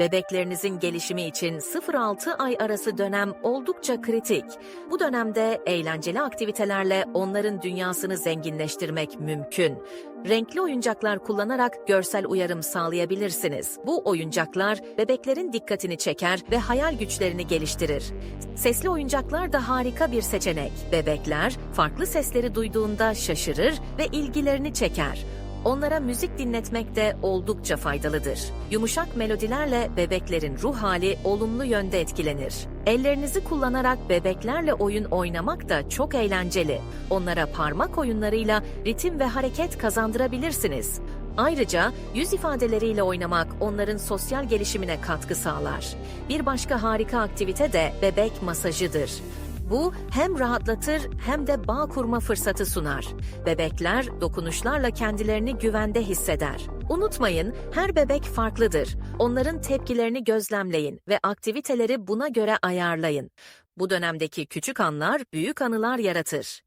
Bebeklerinizin gelişimi için 0-6 ay arası dönem oldukça kritik. Bu dönemde eğlenceli aktivitelerle onların dünyasını zenginleştirmek mümkün. Renkli oyuncaklar kullanarak görsel uyarım sağlayabilirsiniz. Bu oyuncaklar bebeklerin dikkatini çeker ve hayal güçlerini geliştirir. Sesli oyuncaklar da harika bir seçenek. Bebekler farklı sesleri duyduğunda şaşırır ve ilgilerini çeker. Onlara müzik dinletmek de oldukça faydalıdır. Yumuşak melodilerle bebeklerin ruh hali olumlu yönde etkilenir. Ellerinizi kullanarak bebeklerle oyun oynamak da çok eğlenceli. Onlara parmak oyunlarıyla ritim ve hareket kazandırabilirsiniz. Ayrıca yüz ifadeleriyle oynamak onların sosyal gelişimine katkı sağlar. Bir başka harika aktivite de bebek masajıdır. Bu hem rahatlatır hem de bağ kurma fırsatı sunar. Bebekler dokunuşlarla kendilerini güvende hisseder. Unutmayın, her bebek farklıdır. Onların tepkilerini gözlemleyin ve aktiviteleri buna göre ayarlayın. Bu dönemdeki küçük anlar büyük anılar yaratır.